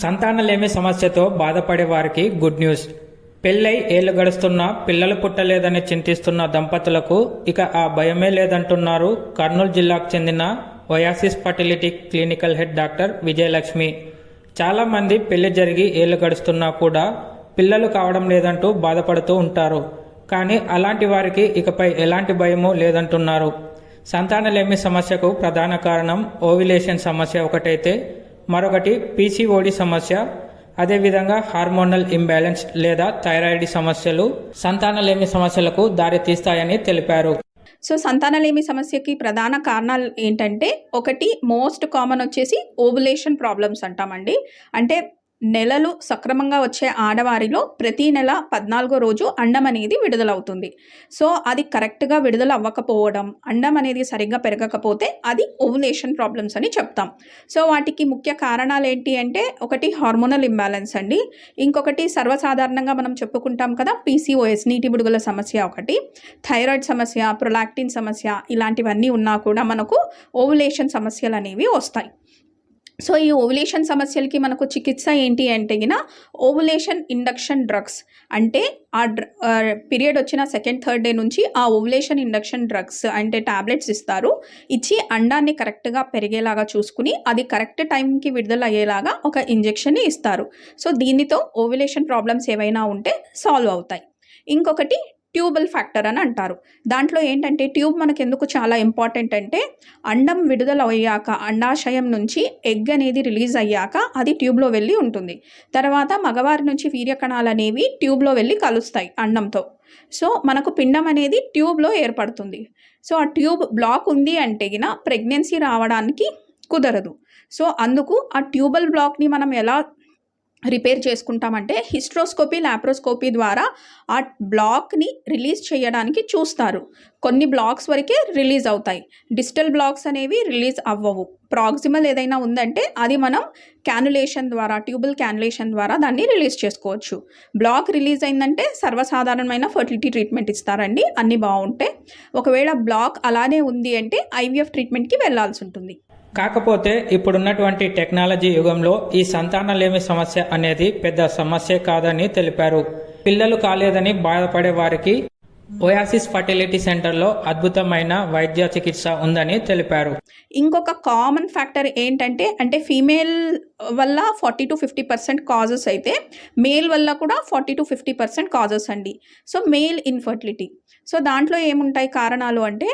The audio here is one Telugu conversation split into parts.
సంతానలేమి సమస్యతో బాధపడే వారికి గుడ్ న్యూస్. పెళ్ళై ఏళ్ళు గడుస్తున్నా పిల్లలు పుట్టలేదని చింతిస్తున్న దంపతులకు ఇక ఆ భయమే లేదంటున్నారు కర్నూలు జిల్లాకు చెందిన Oasis fertility clinical head doctor Vijayalakshmi. చాలా మంది పెళ్ళి జరిగి ఏళ్ళు గడుస్తున్నా కూడా పిల్లలు కావడం లేదంటూ బాధపడుతూ ఉంటారు. కానీ అలాంటి వారికి ఇకపై ఎలాంటి భయమూ లేదంటున్నారు. సంతానలేమి సమస్యకు ప్రధాన కారణం ఓవిలేషన్ సమస్య ఒకటైతే మరొకటి పీసీఓడి సమస్య. అదేవిధంగా హార్మోనల్ ఇంబ్యాలెన్స్ లేదా థైరాయిడ్ సమస్యలు సంతానలేమి సమస్యలకు దారితీస్తాయని తెలిపారు. సో సంతానలేమి సమస్యకి ప్రధాన కారణాలు ఏంటంటే ఒకటి మోస్ట్ కామన్ వచ్చేసి ఓవులేషన్ ప్రాబ్లమ్స్ అంటామండి. అంటే నెలలు సక్రమంగా వచ్చే ఆడవారిలో ప్రతి నెల పద్నాలుగో రోజు అండం అనేది విడుదలవుతుంది. సో అది కరెక్ట్గా విడుదల అవ్వకపోవడం అండం అనేది సరిగ్గా పెరగకపోతే అది ఓవులేషన్ ప్రాబ్లమ్స్ అని చెప్తాం. సో వాటికి ముఖ్య కారణాలు ఏంటి అంటే ఒకటి హార్మోనల్ ఇంబ్యాలెన్స్ అండి. ఇంకొకటి సర్వసాధారణంగా మనం చెప్పుకుంటాం కదా పీసీఓఎస్ నీటి బుడుగుల సమస్య ఒకటి. థైరాయిడ్ సమస్య ప్రొలాక్టిన్ సమస్య ఇలాంటివన్నీ ఉన్నా కూడా మనకు ఓవులేషన్ సమస్యలు అనేవి వస్తాయి. సో ఈ ఓవులేషన్ సమస్యలకి మనకు చికిత్స ఏంటి అంటే ఓవులేషన్ ఇండక్షన్ డ్రగ్స్ అంటే ఆ డ్ర పీరియడ్ వచ్చిన సెకండ్ థర్డ్ డే నుంచి ఆ ఓవులేషన్ ఇండక్షన్ డ్రగ్స్ అంటే టాబ్లెట్స్ ఇస్తారు. ఇచ్చి అండాన్ని కరెక్ట్గా పెరిగేలాగా చూసుకుని అది కరెక్ట్ టైంకి విడుదల అయ్యేలాగా ఒక ఇంజెక్షన్ ఇస్తారు. సో దీనితో ఓవులేషన్ ప్రాబ్లమ్స్ ఏవైనా ఉంటే సాల్వ్ అవుతాయి. ఇంకొకటి ట్యూబల్ ఫ్యాక్టర్ అని అంటారు. దాంట్లో ఏంటంటే ట్యూబ్ మనకు ఎందుకు చాలా ఇంపార్టెంట్ అంటే అండం విడుదల అయ్యాక అండాశయం నుంచి ఎగ్ అనేది రిలీజ్ అయ్యాక అది ట్యూబ్లో వెళ్ళి ఉంటుంది. తర్వాత మగవారి నుంచి వీర్యకణాలు అనేవి ట్యూబ్లో వెళ్ళి కలుస్తాయి అండంతో సో మనకు పిండం అనేది ట్యూబ్లో ఏర్పడుతుంది. సో ఆ ట్యూబ్ బ్లాక్ ఉంది అంటే ప్రెగ్నెన్సీ రావడానికి కుదరదు. సో అందుకు ఆ ట్యూబల్ బ్లాక్ని మనం ఎలా రిపేర్ చేసుకుంటామంటే హిస్ట్రోస్కోపీ లాప్రోస్కోపీ ద్వారా ఆ బ్లాక్ని రిలీజ్ చేయడానికి చూస్తారు. కొన్ని బ్లాక్స్ వరకే రిలీజ్ అవుతాయి. డిజిటల్ బ్లాక్స్ అనేవి రిలీజ్ అవ్వవు. ప్రాక్సిమల్ ఏదైనా ఉందంటే అది మనం క్యానులేషన్ ద్వారా ట్యూబుల్ క్యానులేషన్ ద్వారా దాన్ని రిలీజ్ చేసుకోవచ్చు. బ్లాక్ రిలీజ్ అయిందంటే సర్వసాధారణమైన ఫర్టిలిటీ ట్రీట్మెంట్ ఇస్తారండి. అన్నీ బాగుంటే. ఒకవేళ బ్లాక్ అలానే ఉంది అంటే ఐవీఎఫ్ ట్రీట్మెంట్కి వెళ్ళాల్సి ఉంటుంది. కాకపోతే ఇప్పుడున్నటువంటి టెక్నాలజీ యుగంలో ఈ సంతానలేమి సమస్య అనేది పెద్ద సమస్య కాదని తెలిపారు. పిల్లలు కాలేదని బాధపడే వారికి ఓయాసిస్ ఫర్టిలిటీ సెంటర్లో అద్భుతమైన వైద్య చికిత్స ఉందని తెలిపారు. ఇంకొక కామన్ ఫ్యాక్టర్ ఏంటంటే అంటే ఫీమేల్ వల్ల forty to fifty percent causes అయితే మేల్ వల్ల కూడా forty to fifty percent causes అండి. So male infertility. సో దాంట్లో ఏముంటాయి కారణాలు అంటే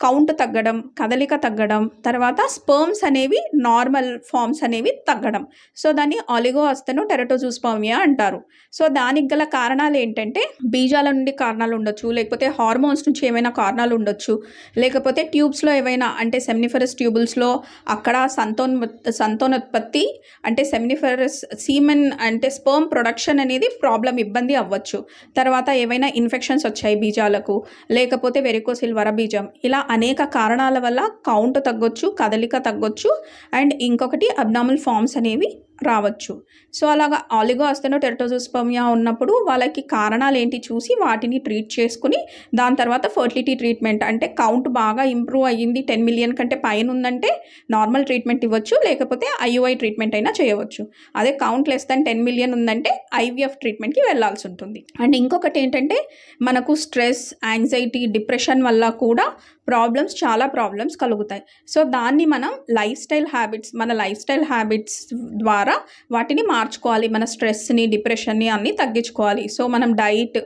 కౌంట్ తగ్గడం కదలిక తగ్గడం తర్వాత స్పర్మ్స్ అనేవి నార్మల్ ఫామ్స్ అనేవి తగ్గడం. సో దాన్ని ఆలిగో అస్తను టెరటోజూస్పామియా అంటారు. సో దానికి గల కారణాలు ఏంటంటే బీజాల నుండి కారణాలు ఉండొచ్చు లేకపోతే హార్మోన్స్ నుంచి ఏమైనా కారణాలు ఉండొచ్చు లేకపోతే ట్యూబ్స్లో ఏవైనా అంటే సెమినిఫరస్ ట్యూబుల్స్లో అక్కడ సంతోన్ సంతానోత్పత్తి అంటే సెమినిఫరస్ సీమెన్ అంటే స్పర్మ్ ప్రొడక్షన్ అనేది ప్రాబ్లం ఇబ్బంది అవ్వచ్చు. తర్వాత ఏవైనా ఇన్ఫెక్షన్స్ వచ్చాయి బీజాలకు లేకపోతే వెరికోసిల్ వరబీజం ఇలా అనేక కారణాల వల్ల కౌంట్ తగ్గొచ్చు కదలిక తగ్గొచ్చు అండ్ ఇంకొకటి అబ్నామల్ ఫామ్స్ అనేవి రావచ్చు. సో అలాగా ఆలిగో అస్తనో టెరటోజోస్పమియా ఉన్నప్పుడు వాళ్ళకి కారణాలు ఏంటి చూసి వాటిని ట్రీట్ చేసుకుని దాని తర్వాత ఫర్టిలిటీ ట్రీట్మెంట్ అంటే కౌంట్ బాగా ఇంప్రూవ్ అయ్యింది టెన్ మిలియన్ కంటే పైన ఉందంటే నార్మల్ ట్రీట్మెంట్ ఇవ్వచ్చు లేకపోతే ఐయుఐ ట్రీట్మెంట్ అయినా చేయవచ్చు. అదే count less than ten million ఉందంటే ఐవీఎఫ్ ట్రీట్మెంట్కి వెళ్ళాల్సి ఉంటుంది. అండ్ ఇంకొకటి ఏంటంటే మనకు స్ట్రెస్ యాంగ్జైటీ డిప్రెషన్ వల్ల కూడా ప్రాబ్లమ్స్ చాలా ప్రాబ్లమ్స్ కలుగుతాయి. సో దాన్ని మనం లైఫ్ స్టైల్ హ్యాబిట్స్ మన లైఫ్ స్టైల్ హ్యాబిట్స్ ద్వారా వాటిని మార్చుకోవాలి. మన స్ట్రెస్ని డిప్రెషన్ని అన్నీ తగ్గించుకోవాలి. సో మనం డైట్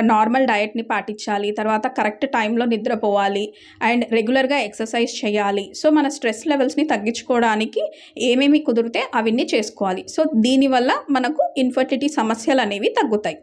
నార్మల్ డయట్ని పాటించాలి. తర్వాత కరెక్ట్ టైంలో నిద్రపోవాలి. అండ్ రెగ్యులర్గా ఎక్సర్సైజ్ చేయాలి. సో మన స్ట్రెస్ లెవెల్స్ని తగ్గించుకోవడానికి ఏమేమి కుదిరితే అవన్నీ చేసుకోవాలి. సో దీనివల్ల మనకు ఇన్ఫర్టిలిటీ సమస్యలు అనేవి తగ్గుతాయి.